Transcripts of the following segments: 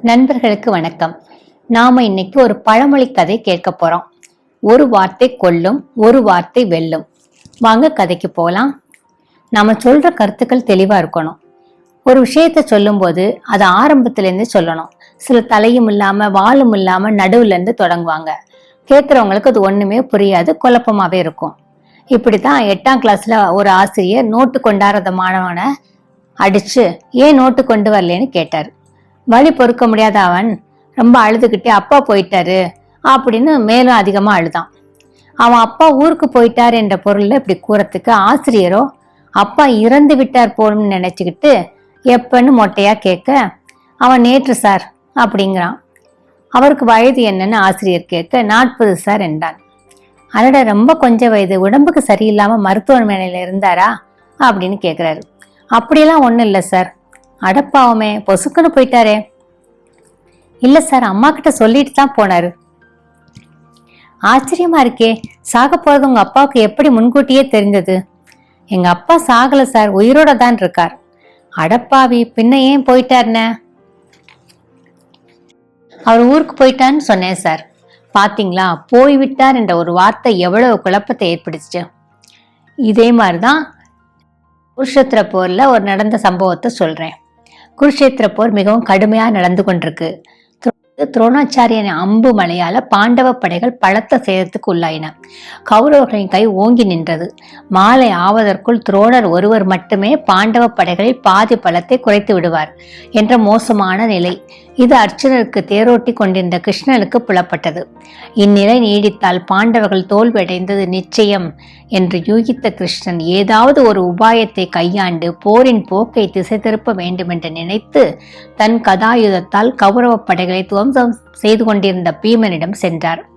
நண்பர்களுக்கு வணக்கம். நாம இன்னைக்கு ஒரு பழமொழி கதை கேட்க போறோம். ஒரு வார்த்தை கொல்லும் ஒரு வார்த்தை வெல்லும். வாங்க கதைக்கு போகலாம். நாம சொல்ற கருத்துக்கள் தெளிவா இருக்கணும். ஒரு விஷயத்த சொல்லும்போது அதை ஆரம்பத்திலேருந்து சொல்லணும். சில தலையும் இல்லாம வாலும் இல்லாம நடுவுல இருந்து தொடங்குவாங்க. கேட்குறவங்களுக்கு அது ஒண்ணுமே புரியாது குழப்பமாவே இருக்கும். இப்படித்தான் எட்டாம் கிளாஸ்ல ஒரு ஆசிரியர் நோட்டு கொண்டாடுறத மாணவனை அடிச்சு ஏன் நோட்டு கொண்டு வரலன்னு கேட்டார். வழி பொறுக்க முடியாத அவன் ரொம்ப அழுதுகிட்டே அப்பா போயிட்டாரு அப்படின்னு மேலும் அதிகமாக அழுதான். அவன் அப்பா ஊருக்கு போயிட்டார் என்ற பொருளில் இப்படி கூறத்துக்கு ஆசிரியரோ அப்பா இறந்து விட்டார் போலும்னு நினைச்சுக்கிட்டு எப்பன்னு மொட்டையா கேட்க அவன் நேற்று சார் அப்படிங்கிறான். அவருக்கு வயது என்னன்னு ஆசிரியர் கேட்க நாற்பது சார் என்றான். அதோட ரொம்ப கொஞ்சம் வயது. உடம்புக்கு சரியில்லாமல் மருத்துவமனையில் இருந்தாரா? அப்படின்னு கேட்குறாரு அப்படியெல்லாம் ஒன்றும் இல்லை சார். அடப்பாவமே பொசுக்குன்னு போயிட்டாரே. இல்ல சார் அம்மா கிட்ட சொல்லிட்டு தான் போனாரு. ஆச்சரியமா இருக்கே சாக போறது உங்க அப்பாவுக்கு எப்படி முன்கூட்டியே தெரிஞ்சது? எங்க அப்பா சாகல சார் உயிரோட தான் இருக்கார். அடப்பாவி பின்ன ஏன் போயிட்டாருன? அவர் ஊருக்கு போயிட்டான்னு சொன்னேன் சார். பாத்தீங்களா போய்விட்டார் என்ற ஒரு வார்த்தை எவ்வளவு குழப்பத்தை ஏற்படுத்துச்சு. இதே மாதிரிதான் குருஷேத்திர போர்ல ஒரு நடந்த சம்பவத்தை சொல்றேன். குருஷேத்திர போர் மிகவும் கடுமையாக நடந்து கொண்டிருக்கு. துரோணாச்சாரியன் அம்பு மலையால பாண்டவ படைகள் பலத்த சேதத்துக்கு உள்ளாயின. கௌரவர்களின் கை ஓங்கி நின்றது. மாலை ஆவதற்குள் துரோணர் ஒருவர் மட்டுமே பாண்டவ படைகளில் பாதி பலத்தை குறைத்து விடுவார் என்ற மோசமான நிலை. இது அர்ச்சுனருக்கு தேரோட்டி கொண்டிருந்த கிருஷ்ணனுக்கு புலப்பட்டது. இந்நிலை நீடித்தால் பாண்டவர்கள் தோல்வியடைந்தது நிச்சயம் என்று யூகித்த கிருஷ்ணன் ஏதாவது ஒரு உபாயத்தை கையாண்டு போரின் போக்கை திசை திருப்ப வேண்டுமென்று நினைத்து தன் கதாயுதத்தால் கௌரவ படைகளை துவம்சம் செய்து கொண்டிருந்த பீமனிடம் சென்றார்.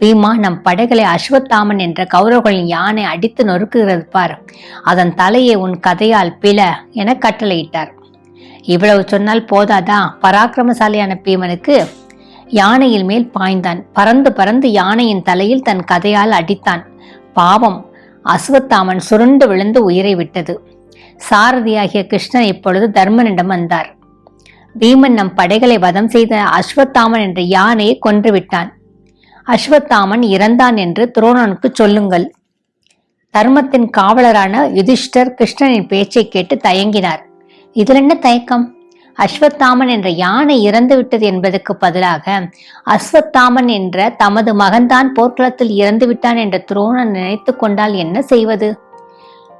பீமா நம் படைகளை அஸ்வத்தாமன் என்ற கௌரவர்களின் யானை அடித்து நொறுக்குகிறது பார். அதன் தலையை உன் கதையால் பிள என கட்டளையிட்டார். இவ்வளவு சொன்னால் போதாதா? பராக்கிரமசாலியான பீமனுக்கு யானையில் மேல் பாய்ந்தான். பறந்து பறந்து யானையின் தலையில் தன் கதையால் அடித்தான். பாவம் அஸ்வத்தாமன் சுருண்டு விழுந்து உயிரை விட்டது. சாரதியாகிய கிருஷ்ணன் இப்பொழுது தர்மனிடம் வந்தார். பீமன் நம் படைகளை வதம் செய்த அஸ்வத்தாமன் என்ற யானையை கொன்று விட்டான். அஸ்வத்தாமன் இறந்தான் என்று துரோணனுக்கு சொல்லுங்கள். தர்மத்தின் காவலரான யுதிஷ்டர் கிருஷ்ணனின் பேச்சை கேட்டு தயங்கினார். இதில் என்ன தயக்கம்? அஸ்வத்தாமன் என்ற யானை இறந்து விட்டது என்பதற்கு பதிலாக அஸ்வத்தாமன் என்ற தமது மகன்தான் போர்க்களத்தில் இறந்து விட்டான் என்ற துரோணன் நினைத்து கொண்டால் என்ன செய்வது?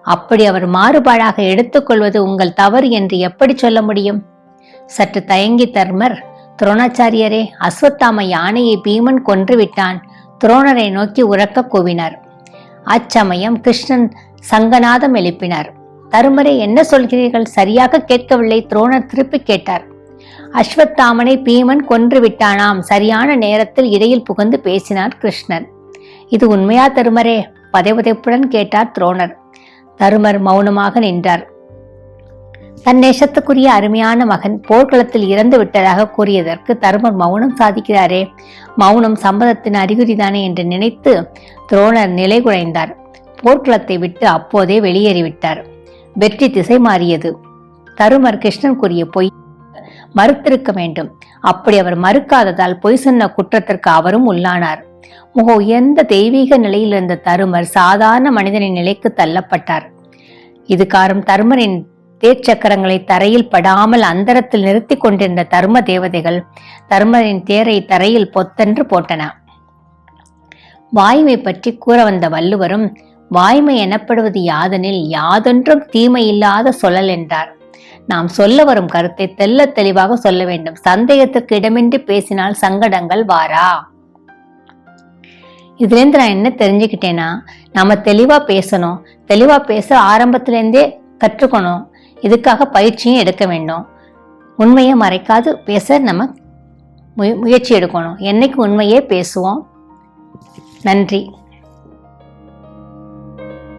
அப்படி அவர் மாறுபாடாக எடுத்துக்கொள்வது உங்கள் தவறு என்று எப்படி சொல்ல முடியும்? சற்று தயங்கி தர்மர் துரோணாச்சாரியரே அஸ்வத்தாம யானையை பீமன் கொன்று விட்டான் துரோணரை நோக்கி உறக்க கூவினார். அச்சமயம் கிருஷ்ணன் சங்கநாதம் எழுப்பினார். தருமரை என்ன சொல்கிறீர்கள்? சரியாக கேட்கவில்லை. துரோணர் திருப்பி கேட்டார். அஸ்வத்தாமனை பீமன் கொன்று விட்டானாம். சரியான நேரத்தில் இடையில் புகுந்து பேசினார் கிருஷ்ணன் இது உண்மையா தருமரே? பதைபதைப்புடன் கேட்டார் துரோணர். தருமர் மௌனமாக நின்றார். தன் நேசத்துக்குரிய அருமையான மகன் போர்க்களத்தில் இறந்து விட்டதாக கூறியதற்கு தருமர் மௌனம் சாதிக்கிறாரே. மௌனம் சம்மதத்தின் அறிகுறிதானே என்று நினைத்து துரோணர் நிலை குறைந்தார் போர்க்களத்தை விட்டு அப்போதே வெளியேறிவிட்டார். வெற்றி திசை மாறியது. தருமர் கிருஷ்ணன் கூறிய பொய் மறுத்திருக்க வேண்டும். அப்படி அவர் மறுக்காததால் பொய் சொன்ன குற்றத்திற்கு அவரும் உள்ளானார். முக உயர்ந்த தெய்வீக நிலையில் இருந்த தருமர் சாதாரண மனிதனின் நிலைக்கு தள்ளப்பட்டார். இது காரம் தருமரின் தேர்ச்சக்கரங்களை தரையில் படாமல் அந்தரத்தில் நிறுத்தி கொண்டிருந்த தர்ம தேவதைகள் தர்மரின் தேரை தரையில் பொத்தென்று போட்டன. வாய்மை பற்றி கூற வந்த வள்ளுவரும் வாய்மை எனப்படுவது யாதெனில் யாதொன்றும் தீமை இல்லாத சொல்லல் என்றார். நாம் சொல்ல வரும் கருத்தை தெல்ல தெளிவாக சொல்ல வேண்டும். சந்தேகத்திற்கு இடமின்றி பேசினால் சங்கடங்கள் வாரா? இதுலேருந்து நான் என்ன தெரிஞ்சுக்கிட்டேன்னா நம்ம தெளிவா பேசணும். தெளிவா பேச ஆரம்பத்திலேருந்தே கற்றுக்கணும். இதுக்காக பயிற்சியும் எடுக்க வேண்டும். உண்மையை மறைக்காது பேச நம்ம முயற்சி எடுக்கணும். என்னைக்கு உண்மையே பேசுவோம். நன்றி.